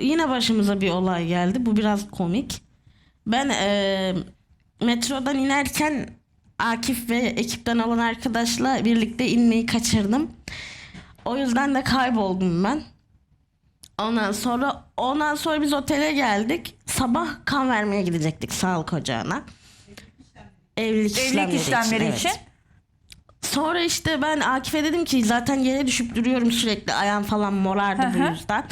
yine başımıza bir olay geldi. Bu biraz komik. Ben e, metrodan inerken Akif ve ekipten olan arkadaşla birlikte inmeyi kaçırdım. O yüzden de kayboldum ben. Ondan sonra ondan sonra biz otele geldik. Sabah kan vermeye gidecektik sağlık ocağına. Evlilik, Evlilik işlemleri evet. için. Sonra işte ben Akif'e dedim ki zaten yere düşüp duruyorum sürekli ayağım falan morardı Hı bu hı. yüzden.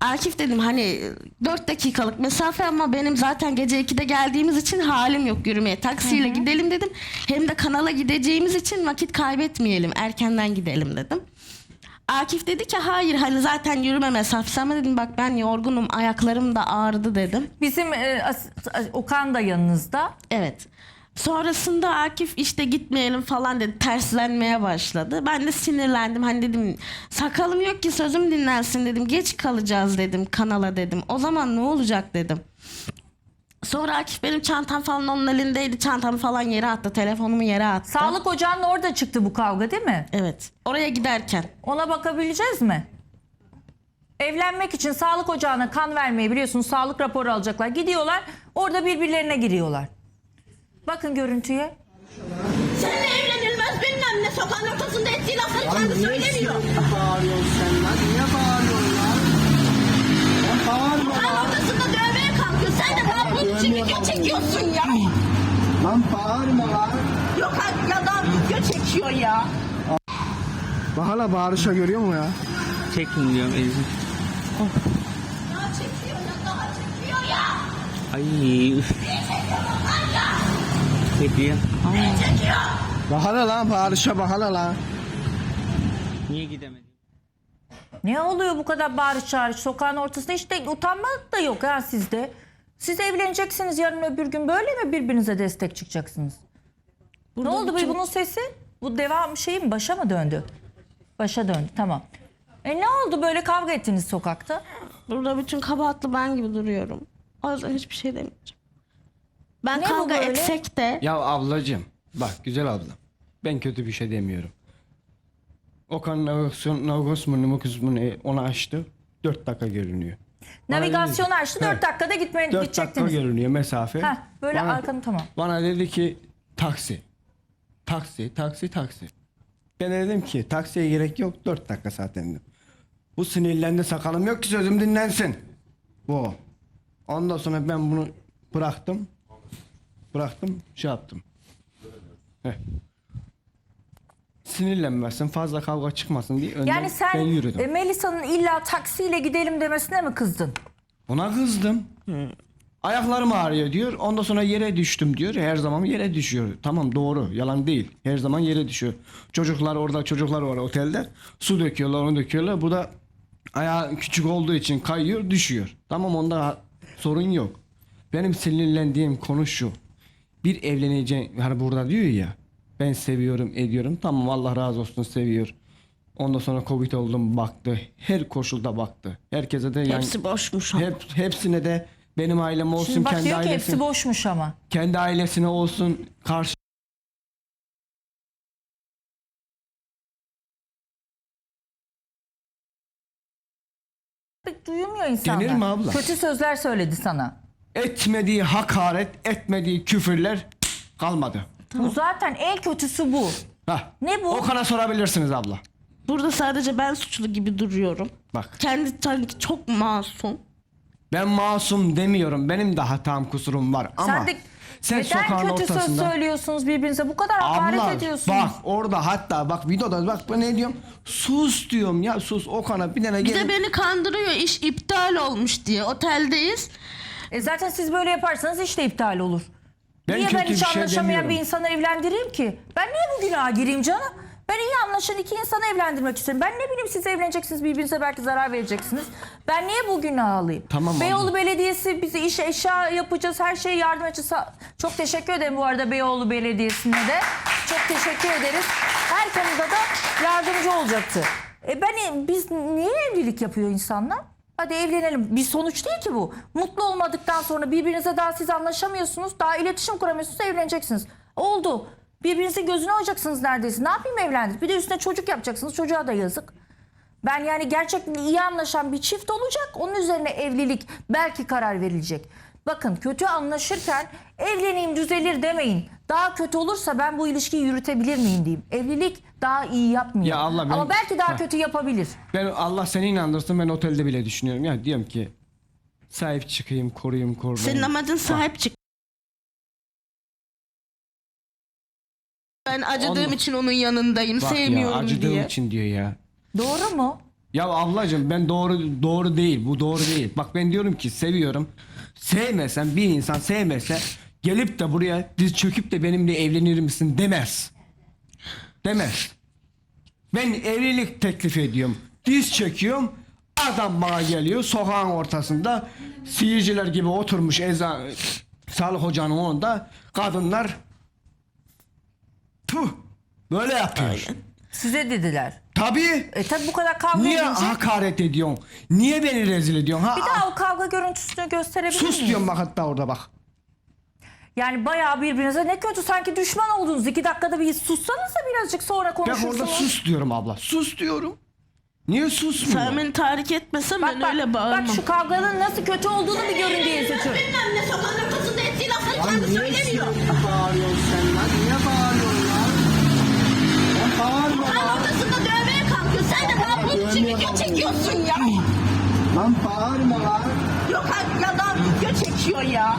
Akif dedim hani 4 dakikalık mesafe ama benim zaten gece 2'de geldiğimiz için halim yok yürümeye. Taksiyle gidelim dedim. Hem de kanala gideceğimiz için vakit kaybetmeyelim. Erkenden gidelim dedim. Akif dedi ki hayır hani zaten yürüme mesafesi ama dedim bak ben yorgunum ayaklarım da ağrıdı dedim. Bizim e, As- Okan da yanınızda. Evet. Sonrasında Akif işte gitmeyelim falan dedi. Terslenmeye başladı. Ben de sinirlendim. Hani dedim sakalım yok ki sözüm dinlensin dedim. Geç kalacağız dedim kanala dedim. O zaman ne olacak dedim. Sonra Akif benim çantam falan onun elindeydi. Çantamı falan yere attı. Telefonumu yere attı. Sağlık ocağının orada çıktı bu kavga değil mi? Evet. Oraya giderken. Ona bakabileceğiz mi? Evlenmek için sağlık ocağına kan vermeyi biliyorsunuz sağlık raporu alacaklar. Gidiyorlar orada birbirlerine giriyorlar. Bakın görüntüye. Seninle evlenilmez bilmem ne sokağın ortasında ettiği lafları Lan kendi niye söylemiyor. bağırıyorsun sen lan? Niye bağırıyorsun lan? Lan bağırma Sokağın lan. ortasında dövmeye kalkıyor. Sen de daha bunun için video çekiyorsun ya. Lan bağırma lan. Yok ya da video çekiyor ya. Bak hala bağırışa görüyor musun ya? Çekin diyorum Ezgi. Daha çekiyor ya daha çekiyor ya. Ay Bak hala lan bağırışa bak hala lan. Niye gidemedim? Ne oluyor bu kadar bağırış çağırış sokağın ortasında işte utanmak da yok ha sizde. Siz evleneceksiniz yarın öbür gün böyle mi birbirinize destek çıkacaksınız? Burada ne oldu bu bütün- bunun sesi? Bu devam şeyi mi başa mı döndü? Başa döndü tamam. E ne oldu böyle kavga ettiniz sokakta? Burada bütün kabahatlı ben gibi duruyorum. O yüzden hiçbir şey demeyeceğim. Ben Ne bu kavga böyle? etsek de Ya ablacığım bak güzel ablam. Ben kötü bir şey demiyorum. Okan navigasyon navigasyon kısmını onu açtı. 4 dakika görünüyor. Navigasyon açtı 4 Evet. dakikada gitme, 4 dakika gidecektiniz. görünüyor mesafe. Heh, böyle Bana- arkanı tamam. Bana dedi ki taksi. Taksi, taksi, taksi. Ben de dedim ki taksiye gerek yok 4 dakika zaten dedim. Bu sinirlendi sakalım yok ki sözüm dinlensin. Bu. Ondan sonra ben bunu bıraktım. Bıraktım şey yaptım. Heh. Sinirlenmesin fazla kavga çıkmasın diye önden Yani sen ben yürüdüm. e, Melisa'nın illa taksiyle gidelim demesine mi kızdın? Ona kızdım. Ayaklarım ağrıyor diyor. Ondan sonra yere düştüm diyor. Her zaman yere düşüyor. Tamam doğru. Yalan değil. Her zaman yere düşüyor. Çocuklar orada çocuklar var otelde. Su döküyorlar onu döküyorlar. Bu da ayağı küçük olduğu için kayıyor düşüyor. Tamam onda sorun yok. Benim sinirlendiğim konu şu. Bir evleneceğim hani burada diyor ya ben seviyorum ediyorum. Tamam Allah razı olsun seviyor. Ondan sonra Covid oldum baktı. Her koşulda baktı. Herkese de yani hepsi boşmuş. ama. hep hepsine de benim ailem olsun Şimdi bak kendi diyor ki hepsi boşmuş ama. kendi ailesine olsun karşı Pek Duymuyor insanlar. Denir mi abla? Kötü sözler söyledi sana. Etmediği hakaret, etmediği küfürler kalmadı. Bu zaten en kötüsü bu. Hah. Ne bu? Okan'a sorabilirsiniz abla. Burada sadece ben suçlu gibi duruyorum. Bak Kendi sanki çok masum. ben masum demiyorum. Benim de hatam kusurum var ama Sen de sen neden sokağın kötü söz ortasında söylüyorsunuz birbirinize? Bu kadar hakaret Abla ediyorsunuz. bak orada hatta bak videoda bak ben ne diyorum? Sus diyorum ya sus Okan'a bir tane Bir de gelin. beni kandırıyor iş iptal olmuş diye. Oteldeyiz. E zaten siz böyle yaparsanız iş de iptal olur. Ben niye ben hiç bir şey anlaşamayan demiyorum. bir insanı evlendireyim ki? Ben niye bu günaha gireyim canım? Ben iyi anlaşan iki insanı evlendirmek istiyorum. Ben ne bileyim siz evleneceksiniz birbirinize belki zarar vereceksiniz. Ben niye bu günah alayım? Tamam Beyoğlu abla. Belediyesi bize iş eşya yapacağız her şeye yardım edeceğiz. Çok teşekkür ederim bu arada Beyoğlu Belediyesi'ne de. Çok teşekkür ederiz. Her konuda da yardımcı olacaktı. E ben biz niye evlilik yapıyor insanlar? Hadi evlenelim. Bir sonuç değil ki bu. Mutlu olmadıktan sonra birbirinize daha siz anlaşamıyorsunuz. Daha iletişim kuramıyorsunuz evleneceksiniz. Oldu. Birbirinizin gözüne olacaksınız neredeyse. Ne yapayım evlendir? Bir de üstüne çocuk yapacaksınız. Çocuğa da yazık. Ben yani gerçekten iyi anlaşan bir çift olacak. Onun üzerine evlilik belki karar verilecek. Bakın kötü anlaşırken evleneyim düzelir demeyin. Daha kötü olursa ben bu ilişkiyi yürütebilir miyim diyeyim. Evlilik daha iyi yapmıyor. Ya Allah ben- Ama belki daha Ha. kötü yapabilir. Ben Allah seni inandırsın ben otelde bile düşünüyorum. Ya diyorum ki sahip çıkayım, koruyayım, koruyayım. Senin amacın sahip çık. Ben acıdığım Onu- için onun yanındayım. Bak ya sevmiyorum acıdığım diye. için diyor ya. Doğru mu? Ya ablacığım ben doğru doğru değil. Bu doğru değil. Bak ben diyorum ki seviyorum. Sevmesen bir insan sevmese gelip de buraya diz çöküp de benimle evlenir misin demez. Demez. Ben evlilik teklif ediyorum. Diz çekiyorum. Adam bana geliyor sokağın ortasında seyirciler gibi oturmuş ezan sağlık hocanın onda kadınlar Puh, böyle yapıyor. Size dediler. Tabii. E tabi bu kadar kavga Niye edince. hakaret ediyorsun? Niye beni rezil ediyorsun? Ha, Bir daha o kavga görüntüsünü gösterebilir sus miyiz? diyorum bak hatta orada bak. Yani bayağı birbirinize ne kötü sanki düşman oldunuz. İki dakikada bir sussanıza birazcık sonra Ben konuşursunuz. orada sus diyorum abla. Sus diyorum. Niye susmuyor? Sen beni tahrik etmesen Bak ben bak, öyle bağırmam. bak şu kavganın nasıl kötü olduğunu bir görün diye seçiyorum. Bilmem ne sokağın ortasında ettiği lafları kendi niye söylemiyor. bağırıyorsun çekiyorsun ya. Lan bağırma lan. Yok ya daha video çekiyor ya.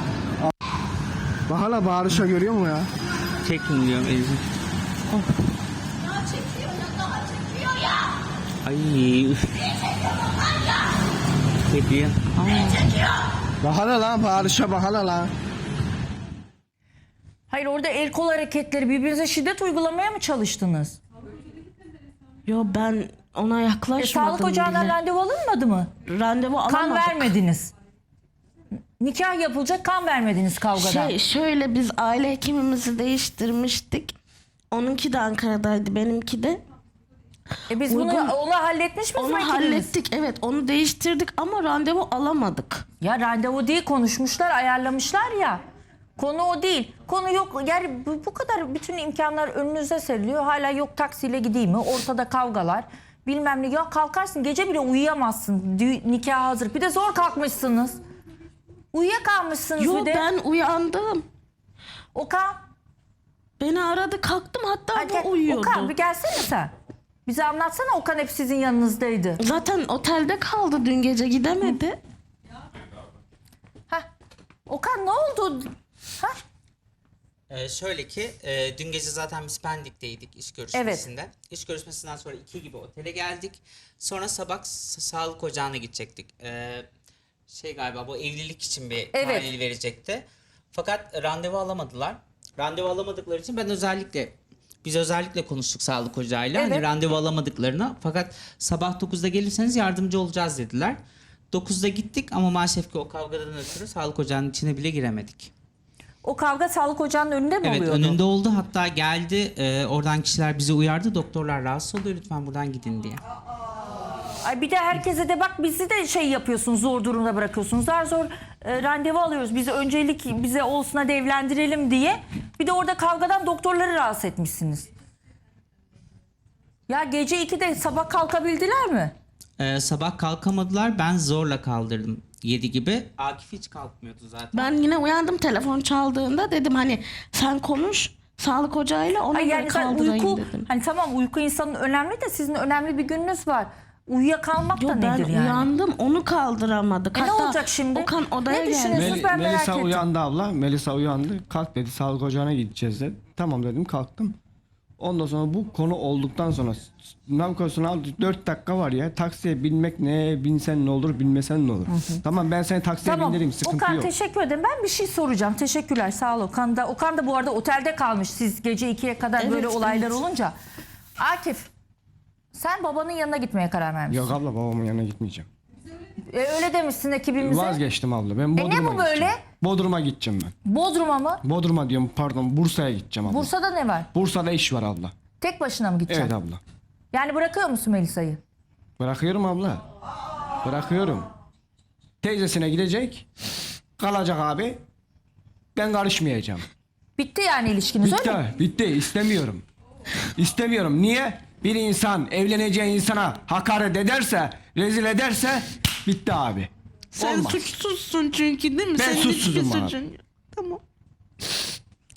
Bak hala bağırışa görüyor musun ya? Çekin diyorum Ezgi. Daha çekiyor ya daha çekiyor ya. Ay üf. Çekiyor. Bak hala lan bağırışa bak hala lan. Hayır orada el kol hareketleri birbirinize şiddet uygulamaya mı çalıştınız? Yo ben ona E, yaklaşmadım sağlık ocağından bile. randevu alınmadı mı? Randevu Kan alamadık. vermediniz. Nikah yapılacak kan vermediniz kavgadan. Şey şöyle biz aile hekimimizi değiştirmiştik. Onunki de Ankara'daydı benimki de. e biz uygun- bunu onu halletmiş miyiz? Onu ekibimiz? hallettik evet onu değiştirdik ama randevu alamadık. Ya randevu değil konuşmuşlar ayarlamışlar ya. Konu o değil. Konu yok yani bu, bu kadar bütün imkanlar önünüze seriliyor. Hala yok taksiyle gideyim mi? Ortada kavgalar. Bilmem ne. Ya kalkarsın gece bile uyuyamazsın. Dü- nikah hazır. Bir de zor kalkmışsınız. Uyuyakalmışsınız Yo bir de. ben uyandım. Okan. Beni aradı kalktım hatta gel. bu uyuyordu. Okan bir gelsene sen. Bize anlatsana Okan hep sizin yanınızdaydı. Zaten otelde kaldı dün gece gidemedi. Heh. Okan ne oldu? Ha? Ee, şöyle ki e, dün gece zaten biz Pendik'teydik iş görüşmesinde. İş görüşmesinden sonra iki gibi otele geldik. Sonra sabah s- sağlık ocağına gidecektik. Ee, şey galiba bu evlilik için bir Evet. tahlil verecekti. Fakat randevu alamadılar. Randevu alamadıkları için ben özellikle biz özellikle konuştuk sağlık ocağıyla. Evet. Hani randevu alamadıklarını. Fakat sabah 9'da gelirseniz yardımcı olacağız dediler. 9'da gittik ama maalesef ki o kavgadan ötürü sağlık ocağının içine bile giremedik. O kavga sağlık ocağının önünde mi Evet oluyordu? önünde oldu hatta geldi e, oradan kişiler bizi uyardı doktorlar rahatsız oluyor lütfen buradan gidin diye. Ay bir de herkese de bak bizi de şey yapıyorsunuz zor durumda bırakıyorsunuz. Zar zor e, randevu alıyoruz. Bizi öncelik bize olsun hadi evlendirelim diye. Bir de orada kavgadan doktorları rahatsız etmişsiniz. Ya gece 2'de sabah kalkabildiler mi? E, sabah kalkamadılar ben zorla kaldırdım 7 gibi. Akif hiç kalkmıyordu zaten. Ben yine uyandım telefon çaldığında dedim hani sen konuş sağlık ocağıyla ona Ay göre yani sen kaldırayım uyku dedim. hani tamam uyku insanın önemli de sizin önemli bir gününüz var. Uyuyakalmak Yo da ben nedir yani? uyandım onu kaldıramadık. E ne Hatta olacak şimdi? Okan odaya Ne geldi. düşünüyorsun? Mel- ben merak Melisa ettim. uyandı abla. Melisa uyandı. Kalk dedi sağlık ocağına gideceğiz dedi. Tamam dedim kalktım. Ondan sonra bu konu olduktan sonra navigasyonu aldı 4 dakika var ya taksiye binmek ne binsen ne olur binmesen ne olur. Tamam ben seni taksiye Tamam. bindireyim sıkıntı Okan yok. teşekkür ederim. Ben bir şey soracağım. Teşekkürler. Sağ ol Okan da. Okan da bu arada otelde kalmış. Siz gece 2'ye kadar Evet, böyle olaylar evet. olunca. Akif sen babanın yanına gitmeye karar vermişsin. Yok abla babamın yanına gitmeyeceğim. E, öyle demişsin ekibimize. Vazgeçtim abla. Ben E ne Bodrum'a bu böyle? gideceğim. Bodrum'a gideceğim ben. Bodrum'a mı? Bodrum'a diyorum pardon Bursa'ya gideceğim abla. Bursa'da ne var? Bursa'da iş var abla. Tek başına mı gideceksin? Evet abla. Yani bırakıyor musun Melisa'yı? Bırakıyorum abla. Bırakıyorum. Teyzesine gidecek. Kalacak abi. Ben karışmayacağım. Bitti yani ilişkiniz öyle mi? Bitti. Bitti. İstemiyorum. İstemiyorum. Niye? bir insan evleneceği insana hakaret ederse, rezil ederse bitti abi. Sen Olmaz. suçsuzsun çünkü değil mi? Ben Senin suçsuzum hiçbir abi. suçun yok. Tamam.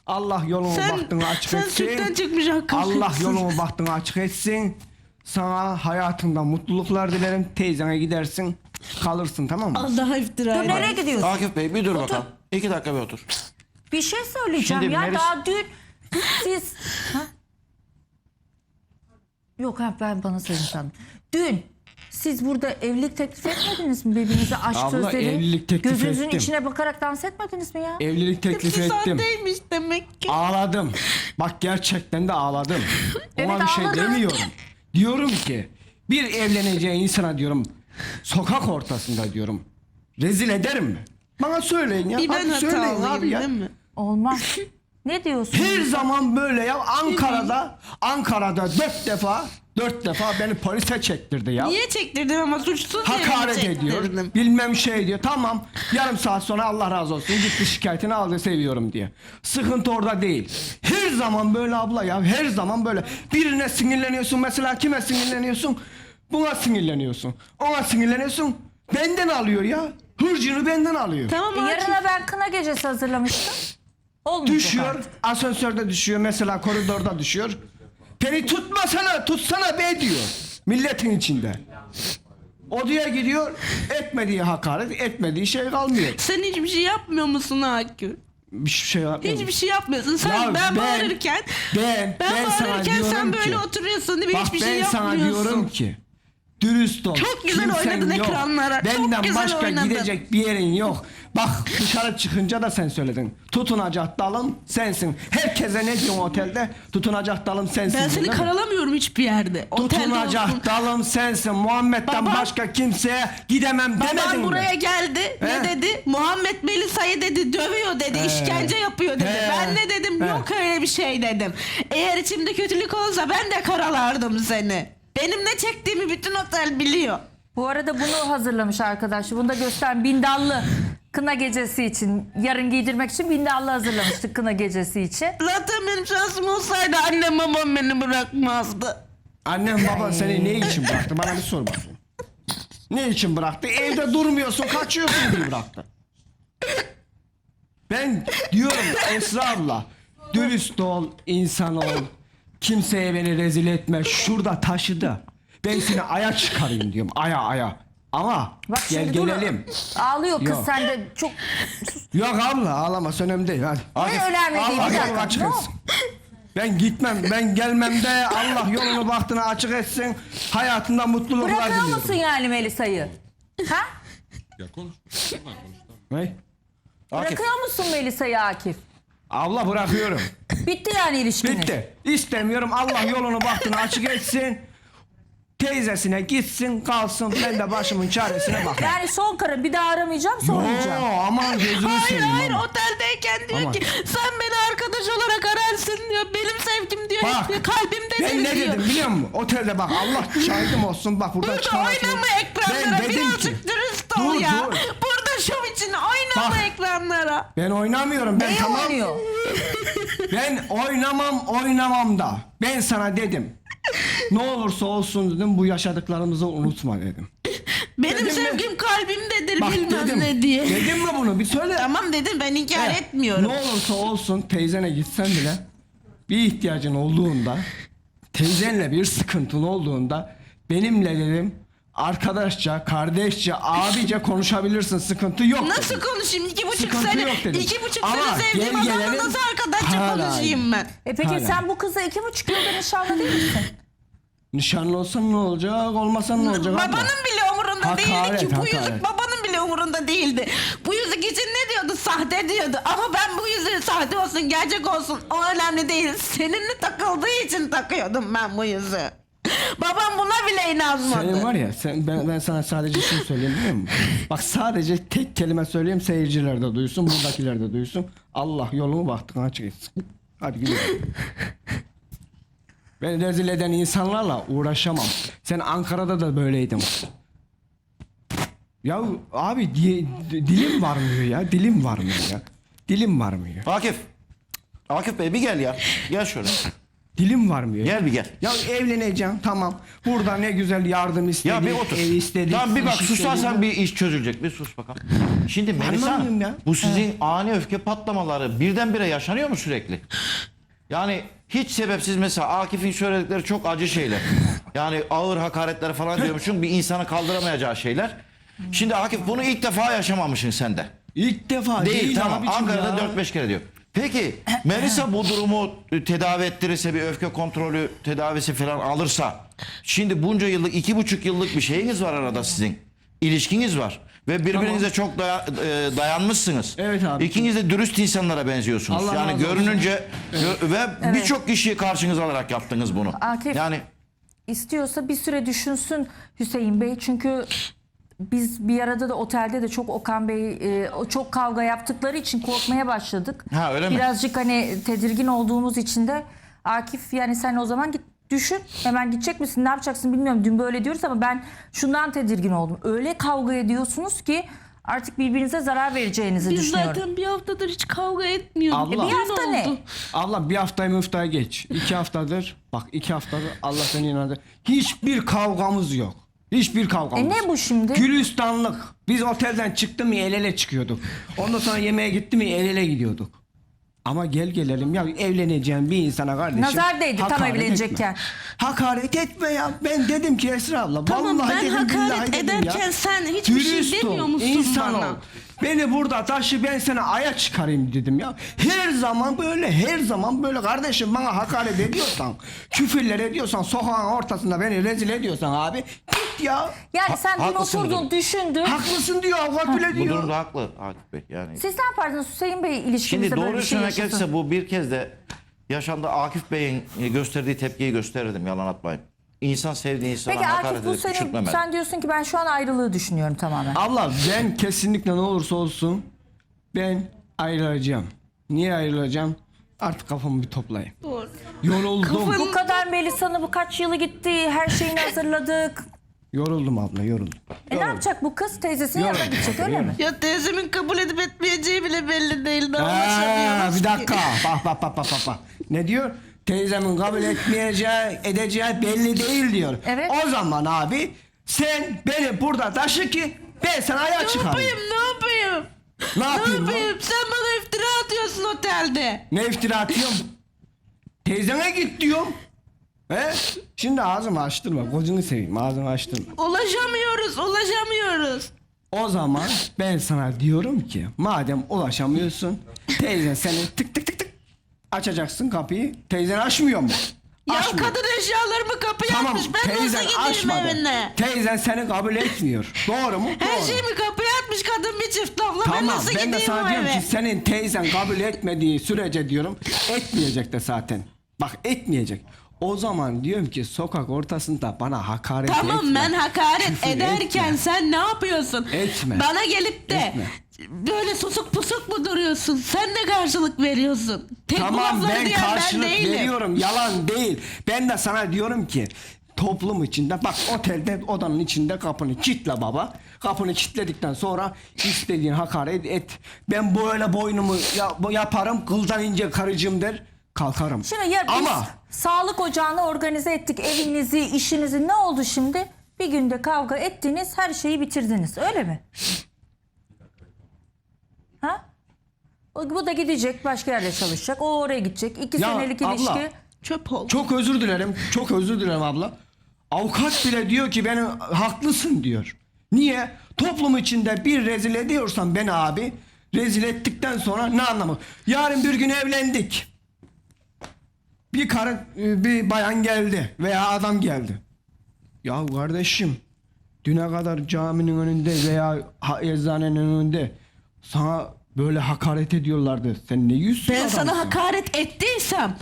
Allah yolumu Sen- baktığını açık sen etsin. sütten çıkmış hakkın Allah yoksun. yolumu baktığını açık etsin. Sana hayatında mutluluklar dilerim. Teyzene gidersin. Kalırsın tamam mı? Allah iftira Dur eder. nereye gidiyorsun? Akif Bey bir dur bakalım. İki dakika bir otur. Bir şey söyleyeceğim Şimdi ya neresi- daha dün siz ha? Yok ha ben bana söyledim sandım. Dün siz burada evlilik teklif etmediniz mi birbirinize aşk Abla, sözleri? evlilik teklif Gözünüzün ettim. içine bakarak dans etmediniz mi ya? Evlilik teklif ettim. sahteymiş demek ki. Ağladım. Bak gerçekten de ağladım. Ona Evet, bir şey ağladın. demiyorum. Diyorum ki bir evleneceği insana diyorum sokak ortasında diyorum rezil ederim mi? Bana söyleyin ya. Bir ben Hadi söyleyin hatalıyım abi ya. değil mi? Olmaz. ne diyorsun? Her zaman böyle ya Ankara'da Ankara'da dört defa dört defa beni polise çektirdi ya. Niye çektirdim ama suçsuz diye mi Hakaret ediyor. Bilmem şey diyor. Tamam. Yarım saat sonra Allah razı olsun. Gitti şikayetini aldı seviyorum diye. Sıkıntı orada değil. Her zaman böyle abla ya. Her zaman böyle. Birine sinirleniyorsun. Mesela kime sinirleniyorsun? Buna sinirleniyorsun. Ona sinirleniyorsun. Benden alıyor ya. Hırcını benden alıyor. Tamam E, Akif. yarına ben kına gecesi hazırlamıştım. Olmayacak Düşüyor. artık. Asansörde düşüyor. Mesela koridorda düşüyor. Beni tutmasana, tutsana be diyor. Milletin içinde. Odaya gidiyor. Etmediği hakaret, etmediği şey kalmıyor. Sen hiçbir şey yapmıyor musun Akif? Bir şey yapmıyorum. Hiçbir şey yapmıyorsun. Sen Ya ben, ben- bağırırken ben- ben, ben sana bağırırken diyorum sen böyle ki- oturuyorsun değil mi? Bak Hiçbir ben şey sana yapmıyorsun. diyorum ki dürüst ol. Çok güzel Kimsen oynadın yok. ekranlara. Çok Benden güzel başka oynadın. gidecek bir yerin yok. Bak dışarı çıkınca da sen söyledin. Tutunacak dalım sensin. Herkese ne diyorsun otelde? Tutunacak dalım sensin. Ben seni değil mi? karalamıyorum hiçbir yerde. Otelde Tutunacak olsun. dalım sensin. Muhammed'den Babam- başka kimseye gidemem demedin Babam mi? buraya geldi. He? Ne dedi? Muhammed Melisa'yı dedi dövüyor dedi. işkence yapıyor dedi. He. Ben ne dedim? He. Yok öyle bir şey dedim. Eğer içimde kötülük olsa ben de karalardım seni. Benim ne çektiğimi bütün otel biliyor. Bu arada bunu hazırlamış arkadaş. Bunu da göster bindallı kına gecesi için. Yarın giydirmek için bindallı hazırlamıştık kına gecesi için. Zaten benim şansım olsaydı annem babam beni bırakmazdı. Annem baban seni ne için bıraktı? Bana bir sor bakayım. Ne için bıraktı? Evde durmuyorsun, kaçıyorsun diye bıraktı. Ben diyorum Esra abla, dürüst ol, insan ol. Kimseye beni rezil etme. Şurada taşıdı. Ben seni aya çıkarayım diyorum. Aya aya. Ama Bak gel şimdi dur. gelelim. Ağlıyor kız Yok. sen de çok Yok abla ağlama önemli değil. Hadi. ne önemli değil bir Allah dakika. yolunu açık Ne etsin. Ben gitmem, ben gelmem de Allah yolunu bahtını açık etsin. Hayatında mutluluklar Bırakıyor diliyorum. musun yani Melisa'yı? Ha? Ne? Akif. Bırakıyor musun Melisa'yı Akif? Abla bırakıyorum. Bitti yani ilişkiniz. Bitti. İstemiyorum. Allah yolunu bahtını açık etsin. Teyzesine gitsin kalsın. Ben de başımın çaresine bakayım. Yani son karar bir daha aramayacağım sormayacağım. Oo, aman gözünü Hayır seveyim hayır ama. oteldeyken diyor Aman. ki sen beni arkadaş olarak ararsın diyor. Benim sevgim diyor. Bak hep kalbimdedir ben ne diyor. dedim biliyor musun? Otelde bak Allah şahidim olsun bak burada Burada çıkarsın. oynama ekranlara Ben dedim birazcık ki, dürüst ol dur, ya. dur. Burada şov için oynama Bak. ekranlara. Ben oynamıyorum. Ben Neyi tamam. oynuyor? Ben oynamam oynamam da. Ben sana dedim. Ne olursa olsun dedim bu yaşadıklarımızı unutma dedim. Benim Dedim mi? sevgim kalbimdedir Bak bilmem dedim. ne diye. Dedim mi bunu bir söyle. Tamam dedim ben inkar He, etmiyorum. Ne olursa olsun teyzene gitsen bile bir ihtiyacın olduğunda teyzenle bir sıkıntın olduğunda benimle dedim arkadaşça, kardeşçe, abice konuşabilirsin. Sıkıntı yok Nasıl dedim. konuşayım? İki buçuk Sıkıntı sene, yok dedim. iki buçuk Ama sene sevdiğim gel adamla gelelim, nasıl arkadaşça hala konuşayım ben? E peki Hala. sen bu kızla iki buçuk yıldır nişanlı değil misin? Nişanlı olsan ne olacak, olmasan ne olacak abla? Babanın bile umurunda değildi Hakaret, ki. Bu hakaret. yüzük babanın bile umurunda değildi. Bu yüzük için ne diyordu? Sahte diyordu. Ama ben bu yüzüğü sahte olsun, gerçek olsun o önemli değil. Seninle takıldığı için takıyordum ben bu yüzüğü. Babam buna bile inanmadı. Senin var ya sen, ben, ben sana sadece şunu söyleyeyim biliyor musun? Bak sadece tek kelime söyleyeyim seyirciler de duysun buradakiler de duysun. Allah yolumu bahtını açık etsin. Hadi gidelim. Beni rezil eden insanlarla uğraşamam. Sen Ankara'da da böyleydin. Ya abi diye, dilim varmıyor ya dilim varmıyor ya. Dilim varmıyor. Akif. Akif Bey bir gel ya. Gel şöyle. Dilim varmıyor. Gel bir gel. Ya evleneceğim tamam. Burada ne güzel yardım istedik. Ya bir otur. Ev istedik. Tamam bir bak iş susarsan istedik. bir iş çözülecek. Bir sus bakalım. Şimdi Melisa ya. bu sizin ani öfke patlamaları birdenbire yaşanıyor mu sürekli? Yani hiç sebepsiz mesela Akif'in söyledikleri çok acı şeyler. Yani ağır hakaretler falan diyormuşsun bir insanı kaldıramayacağı şeyler. Şimdi Akif bunu ilk defa yaşamamışsın sen de. İlk defa Değil, değil, tamam Ankara'da ya. 4-5 kere diyor. Peki Melisa bu durumu e, tedavi ettirirse bir öfke kontrolü tedavisi falan alırsa şimdi bunca yıllık iki buçuk yıllık bir şeyiniz var arada sizin. İlişkiniz var. Ve birbirinize çok daya- e, dayanmışsınız. Evet abi. İkiniz de dürüst insanlara benziyorsunuz. Allah yani razı olsun. görününce gö- ve birçok kişiyi karşınıza alarak yaptınız bunu. Akif. Yani İstiyorsa bir süre düşünsün Hüseyin Bey. Çünkü biz bir arada da otelde de çok Okan Bey e, çok kavga yaptıkları için korkmaya başladık. Ha, öyle mi? Birazcık hani tedirgin olduğumuz için de Akif yani sen o zaman git düşün. Hemen gidecek misin? Ne yapacaksın bilmiyorum. Dün böyle diyoruz ama ben şundan tedirgin oldum. Öyle kavga ediyorsunuz ki artık birbirinize zarar vereceğinizi Biz düşünüyorum. zaten bir haftadır hiç kavga etmiyoruz. Abla. E bir hafta ne? oldu. Abla bir haftayı müftaya geç. İki haftadır bak iki haftadır Allah seni inandı. Hiçbir kavgamız yok. Hiçbir kavgamız. E ne bu şimdi? Gülistanlık. Biz otelden çıktı mı el ele çıkıyorduk. Ondan sonra yemeğe gitti mi el ele gidiyorduk. Ama gel gelelim ya evleneceğim bir insana kardeşim. Nazar değdi tam hakaret evlenecekken. etme. Hakaret etme ya. Ben dedim ki Esra abla. Tamam, vallahi ben dedim, hakaret billahi dedim ya. ederken sen hiçbir şey Dürüst ol, demiyor musun insan bana? ol. Beni burada taşı ben sana aya çıkarayım dedim ya. Her zaman böyle her zaman böyle kardeşim bana hakaret ediyorsan küfürler ediyorsan sokağın ortasında beni rezil ediyorsan abi git ya. Yani sen dün haklısın oturdun dedim. düşündün. Haklısın diyor avukat bile bu diyor. durumda haklı Akif Bey. Yani Siz ne yapardınız Hüseyin Bey ilişkinizde Şimdi böyle doğru bir şey söylemek yaşasın? gerekirse bu bir kez de yaşandı Akif Bey'in e, gösterdiği tepkiyi gösterirdim yalan atmayın. İnsan sevdiği insana Peki hakaret Akif bu edip senin küçültmemeli. sen diyorsun ki ben şu an ayrılığı düşünüyorum tamamen. Abla ben kesinlikle ne olursa olsun ben ayrılacağım. Niye ayrılacağım? Artık kafamı bir toplayayım. Doğru. Yoruldum. Bu kadar Melisa'nın bu kaç yılı gitti her şeyini hazırladık. Yoruldum abla yoruldum. E ne yapacak bu kız teyzesinin yanına gidecek öyle mi? Ya teyzemin kabul edip etmeyeceği bile belli değil. Daha Aa, anlaşamıyoruz bir ki. dakika. Bak bak bak bak bak. bak. Ne diyor? Teyzemin kabul etmeyeceği, edeceği belli değil diyor. Evet. O zaman abi sen beni burada taşı ki ben sana ayağa Ne çıkarayım. yapayım ne yapayım? Ne Ne yapayım? lan? yapayım? Sen bana iftira atıyorsun otelde. Ne iftira atıyorum? Teyzene git diyorum. He? Şimdi ağzımı açtırma. Kocunu seveyim. Ağzımı açtırma. Ulaşamıyoruz, ulaşamıyoruz. O zaman ben sana diyorum ki madem ulaşamıyorsun teyzen seni tık tık tık tık açacaksın kapıyı. Teyzen açmıyor mu? Ya Açmıyor. kadın eşyalarımı kapıya Tamam atmış. Ben nasıl teyzen gideyim açmadı. evine? Teyzen seni kabul etmiyor. Doğru mu? Her Doğru. şeyimi kapıya atmış kadın bir çift lafla. ben Tamam nasıl ben gideyim de sana diyorum eve? ki senin teyzen kabul etmediği sürece diyorum etmeyecek de zaten. Bak etmeyecek. O zaman diyorum ki sokak ortasında bana hakaret Tamam etme. ben hakaret küfür ederken etme. sen ne yapıyorsun? Etme. Bana gelip de Etme. böyle susuk pusuk mu duruyorsun? Sen de karşılık veriyorsun. Tek Tamam lafları ben diyen karşılık değilim. veriyorum yalan değil. Ben de sana diyorum ki toplum içinde bak otelde odanın içinde kapını kitle baba. Kapını kilitledikten sonra istediğin hakaret et. Ben böyle boynumu ya- yaparım kıldan ince karıcığım der kalkarım. Şimdi ya biz Ama sağlık ocağını organize ettik evinizi işinizi ne oldu şimdi? Bir günde kavga ettiniz her şeyi bitirdiniz öyle mi? Ha? O- Bu da gidecek başka yerde çalışacak. O oraya gidecek. İki Ya senelik abla, ilişki. Çöp oldu. çok özür dilerim. Çok özür dilerim abla. Avukat bile diyor ki benim haklısın diyor. Niye? Toplum içinde bir rezil ediyorsan beni abi rezil ettikten sonra ne anlamı? Yarın bir gün evlendik. Bir karı e, bir bayan geldi veya adam geldi. Ya kardeşim düne kadar caminin önünde veya eczanenin önünde sana böyle hakaret ediyorlardı. Sen ne yüzsüz Ben adamsın. sana hakaret ettiysem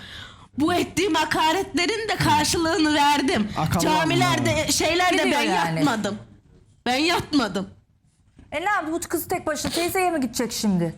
bu ettiğim hakaretlerin de karşılığını verdim. Akıllanma. Camilerde şeylerde Gidiyor ben yani. yatmadım. Ben yatmadım. E ne yaptı bu kız tek başına teyzeye mi gidecek şimdi?